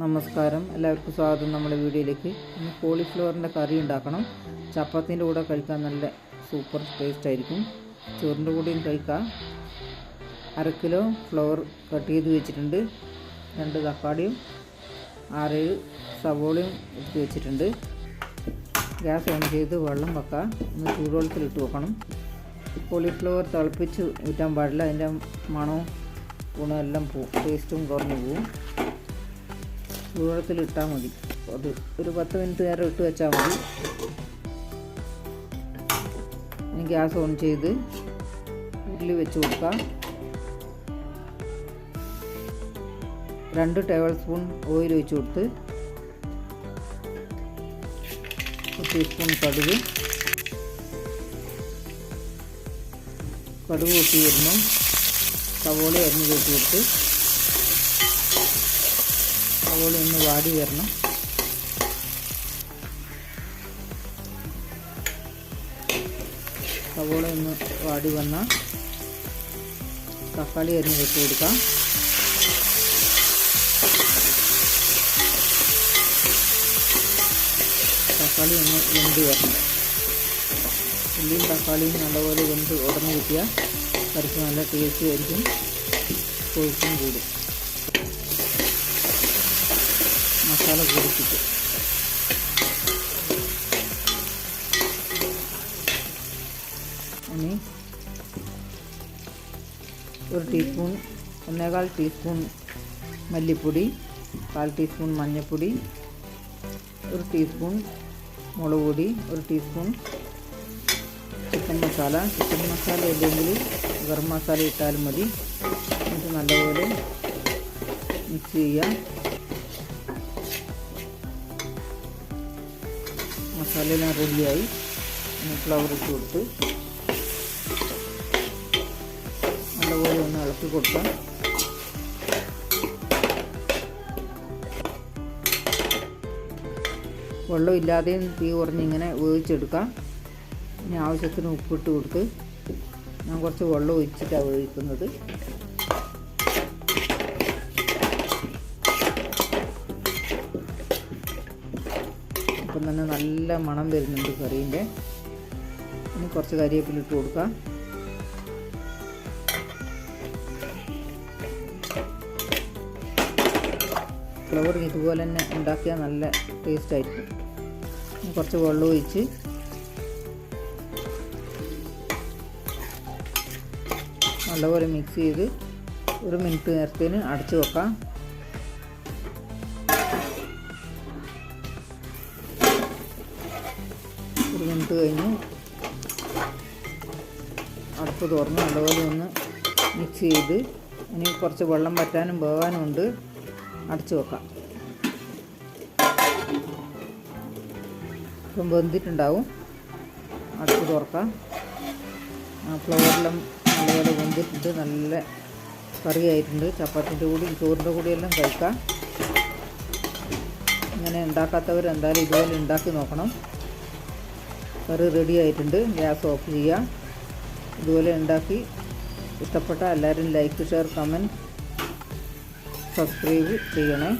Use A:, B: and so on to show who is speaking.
A: നമസ്കാരം. എല്ലാവർക്കും സ്വാഗതം നമ്മുടെ വീഡിയോയിലേക്ക്. ഇന്ന് കോളിഫ്ലവറിന്റെ കറി ഉണ്ടാക്കണം. ചപ്പാത്തിന്റെ കൂടെ കഴിക്കാൻ നല്ല സൂപ്പർ ടേസ്റ്റ് ആയിരിക്കും. ചോറിന്റെ കൂടെയും കഴിക്കാം. അര കിലോ ഫ്ലവർ കട്ട് ചെയ്ത് വെച്ചിട്ടുണ്ട്. രണ്ട് തക്കാളിയും ആറേഴ് സവോളയും എടുത്ത് വെച്ചിട്ടുണ്ട്. ഗ്യാസ് ഓൺ ചെയ്ത് വെള്ളം വെക്കാം. ഒന്ന് ചൂടുവെള്ളത്തിലിട്ട് വെക്കണം. കോളിഫ്ലവർ തിളപ്പിച്ച് ഊറ്റാൻ പാടില്ല. അതിന്റെ മണവും ഗുണമെല്ലാം പോവും ടേസ്റ്റും കുറഞ്ഞു പോവും. ചൂടുവെള്ളത്തിൽ ഇട്ടാൽ മതി. അത് ഒരു പത്ത് മിനിറ്റ് നേരം ഇട്ട് വെച്ചാൽ മതി. ഇനി ഗ്യാസ് ഓൺ ചെയ്ത് ഉരുളി വെച്ച് കൊടുക്കാം. രണ്ട് ടേബിൾ സ്പൂൺ ഓയിൽ ഒഴിച്ച് കൊടുത്ത് ഒരു ടീസ്പൂൺ കടുക്. കടുക് കൂട്ടി വരുന്നു സവോള അരിഞ്ഞ് കൂട്ടി കൊടുത്ത് സവോള ഒന്ന് വാടി വരണം. സവോള ഒന്ന് വാടി വന്ന തക്കാളി അരിഞ്ഞ് വെച്ച് കൊടുക്കാം. തക്കാളി ഒന്ന് വെന്ത് വരണം. ഉള്ളിയും തക്കാളിയും നല്ലപോലെ വെന്ത് ഉടഞ്ഞു കിട്ടിയാൽ കറിക്ക് നല്ല ടേസ്റ്റ് ആയിരിക്കും കൊഴുപ്പും കൂടും. മസാല കൂടിച്ചിട്ട് ഇനി ഒരു ടീസ്പൂൺ ഒന്നേകാൽ ടീസ്പൂൺ മല്ലിപ്പൊടി കാൽ ടീസ്പൂൺ മഞ്ഞൾപ്പൊടി ഒരു ടീസ്പൂൺ മുളക് പൊടി ഒരു teaspoon chicken masala. Chicken masala ഇല്ലെങ്കിൽ ഗരം മസാല ഇട്ടാലും മതി. എന്നിട്ട് നല്ലപോലെ മിക്സ് ചെയ്യുക. മസാലയെല്ലാം റെഡിയായി. ഫ്ലവർ ഇട്ട് കൊടുത്ത് നല്ലപോലെ ഒന്ന് ഇളക്കി കൊടുക്കാം. വെള്ളം ഇല്ലാതെയും തീ കുറഞ്ഞ് ഇങ്ങനെ വേവിച്ചെടുക്കാം. ഇനി ആവശ്യത്തിന് ഉപ്പിട്ട് കൊടുത്ത് ഞാൻ കുറച്ച് വെള്ളം ഒഴിച്ചിട്ടാണ് വേവിക്കുന്നത്. ഇപ്പം തന്നെ നല്ല മണം വരുന്നുണ്ട് കറീന്റെ. ഇനി കുറച്ച് കരിവേപ്പില ഇട്ട് കൊടുക്കാം. ഫ്ലവർ ഇതുപോലെ തന്നെ ഉണ്ടാക്കിയാൽ നല്ല ടേസ്റ്റ് ആയിരിക്കും. കുറച്ച് വെള്ളം ഒഴിച്ച് നല്ലപോലെ മിക്സ് ചെയ്ത് ഒരു മിനിറ്റ് നേരത്തേന് അടച്ചു വെക്കാം. ഒരു മിനിറ്റ് കഴിഞ്ഞ്. അടുപ്പ് തുറന്ന് നല്ലപോലെ ഒന്ന് മിക്സ് ചെയ്ത് ഇനി കുറച്ച് വെള്ളം പറ്റാനും പോകാനും ഉണ്ട്. അടച്ചു വെക്കാം. ഇപ്പം വെന്തിട്ടുണ്ടാവും. അടുപ്പ് തുറക്കാം. ഫ്ലവറെല്ലാം നല്ലപോലെ വെന്തിട്ടുണ്ട്. നല്ല കറി ആയിട്ടുണ്ട് ചപ്പാത്തിന്റെ കൂടി ചോറിന്റെ കൂടിയെല്ലാം കഴിക്കാം. ഇങ്ങനെ ഉണ്ടാക്കാത്തവർ എന്തായാലും ഇതുപോലെ ഉണ്ടാക്കി നോക്കണം. കറി റെഡി ആയിട്ടുണ്ട്. ഗ്യാസ് ഓഫ് ചെയ്യുക ഇതുപോലെ ഉണ്ടാക്കി. ഇഷ്ടപ്പെട്ട എല്ലാവരും ലൈക്ക് ഷെയർ കമന്റ് സബ്സ്ക്രൈബ് ചെയ്യണേ.